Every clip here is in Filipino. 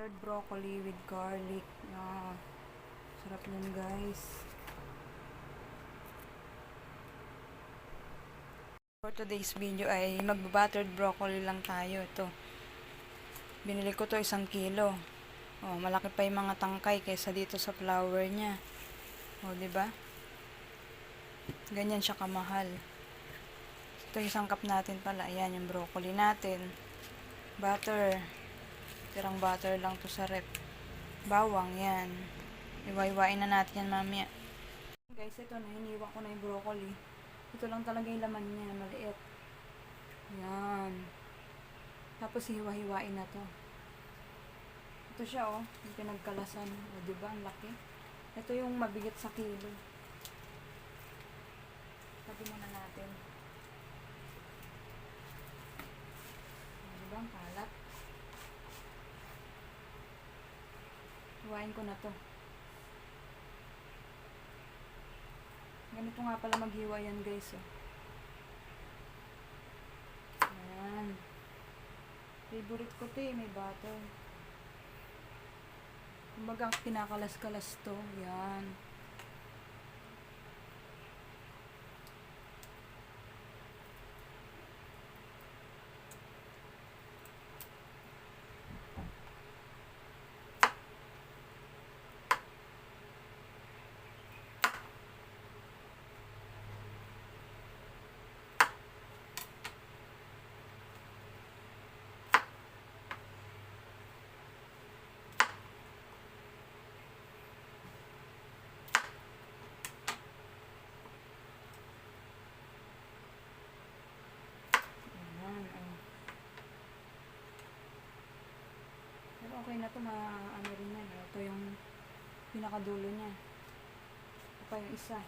Buttered broccoli with garlic. Ah, sarap yan guys. For today's video ay mag-buttered broccoli lang tayo. Ito. Binili ko to isang kilo. Oh, malaki pa yung mga tangkay kaysa dito sa flour niya. Oh, 'di ba? Ganyan siya kamahal. Ito isang cup natin pala. Ayan yung broccoli natin. Butter. Tirang butter lang to sa rep. Bawang yan. Iwaiwain na natin yan mamaya. Guys, ito na. Hiniwa ko na yung broccoli. Ito lang talaga yung laman niya. Maliit. Yan. Tapos hiwa-hiwain na to. Ito siya oh. Yung pinagkalasan. O, diba? Ang laki. Ito yung mabigat sa kilo. Sabi muna natin. Diba? Ang Hiwain ko na to. Ganito nga pala maghiwa yan guys. Oh. Ayan. Favorite ko to eh, may butter. Kumbaga, kinakalas-kalas to. Yan. Ayan. Oh. Pero okay na to, ma ano rin yan. eh. Ito yung pinakadulo niya. Ito pa yung isa.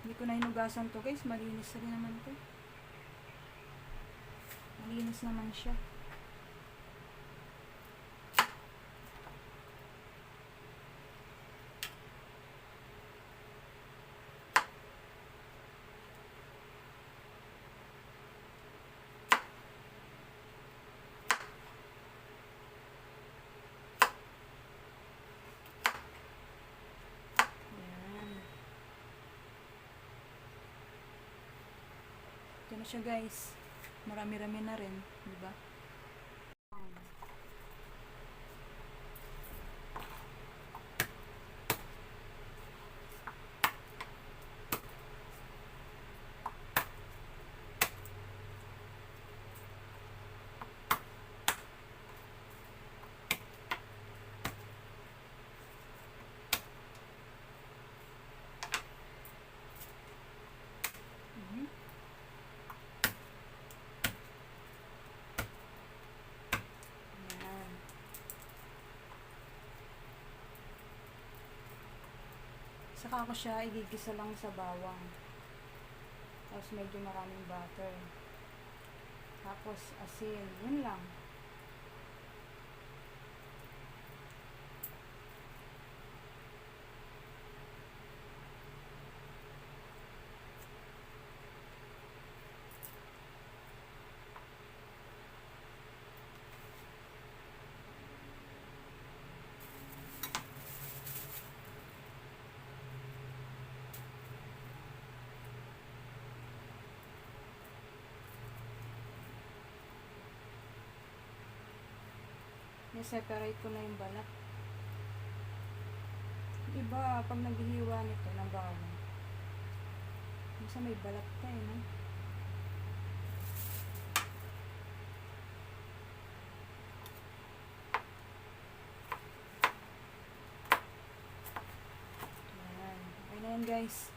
Hindi ko na hinugasan to guys. Malinis rin naman to. Malinis naman siya. Ayan. Ito na siya guys. Marami-rami na rin, di ba? Mhm. Ayan. Saka ko siya igigisa lang sa bawang. Tapos medyo maraming butter. Tapos asin. Yun lang. I-separate ko na yung balat. Iba, pag naghihiwa nito ng. Basta may balat pa eh, no? Ayan. Okay yan, guys.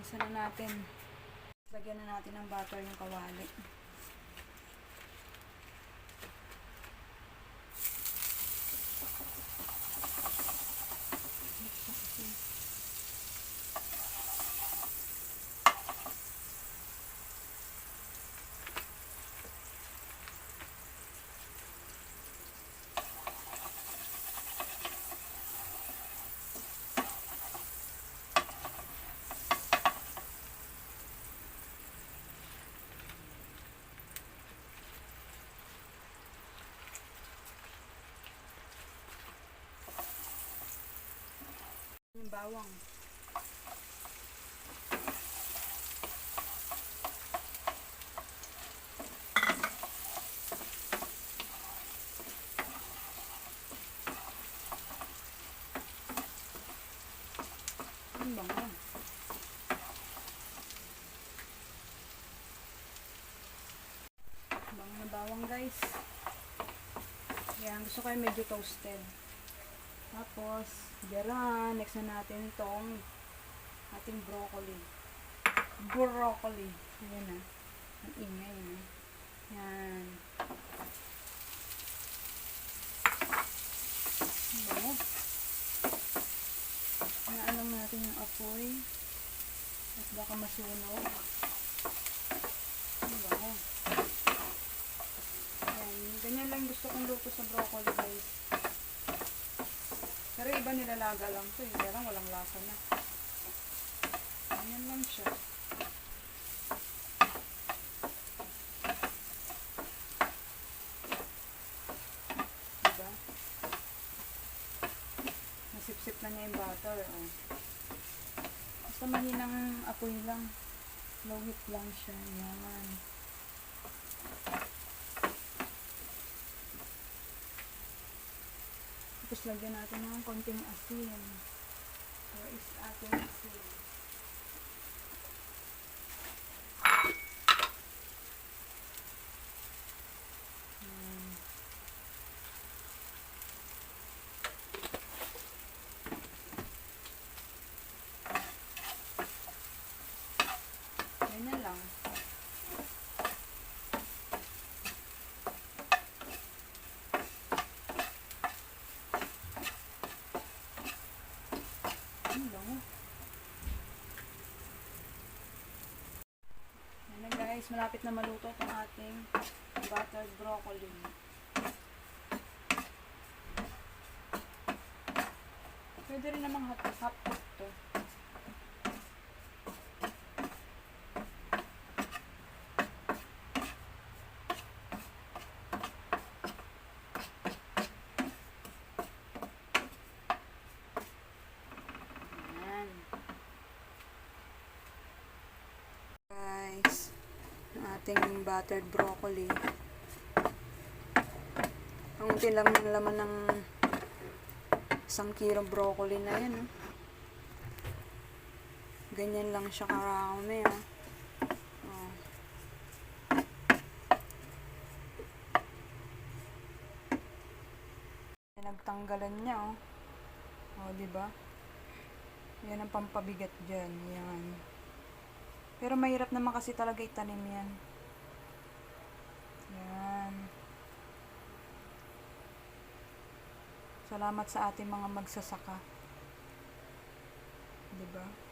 Isa na natin. Lagyan na natin ng butter yung kawali. Bawang. Ang bango. Na bawang guys. Yan, gusto ko yung medyo toasted. Tapos, diyan, next na natin itong ating broccoli. Broccoli. Ayan na. Ang ingay na. Yan. Bango. Naalam natin yung apoy. At baka masunog. Ayan. Ganyan lang gusto kong luto sa broccoli guys. Pero iba nilalaga lang to eh. Kaya lang walang lasa na. Ganyan lang siya. Diba? Nasipsip na niya yung butter. Oh. Basta mahinang apoy lang. Low heat lang siya. Yan. Tapos lagyan natin ng konting asin. Where is ating asin? Yan. Yan na lang. Ang bango. Yan na malapit na maluto itong ating buttered broccoli. Pwede rin namang hot hot pot to. Yan. Guys, ang ating buttered broccoli. Ang unti lang ng laman ng isang kilong broccoli na yan. Oh. Ganyan lang siya karami. Oh. Oh. Nagtanggalan niya. Oh, oh di ba? Yan ang pampabigat dyan. Yan. Pero mahirap naman kasi talaga itanim yan. Yan. Salamat sa ating mga magsasaka. 'Di ba?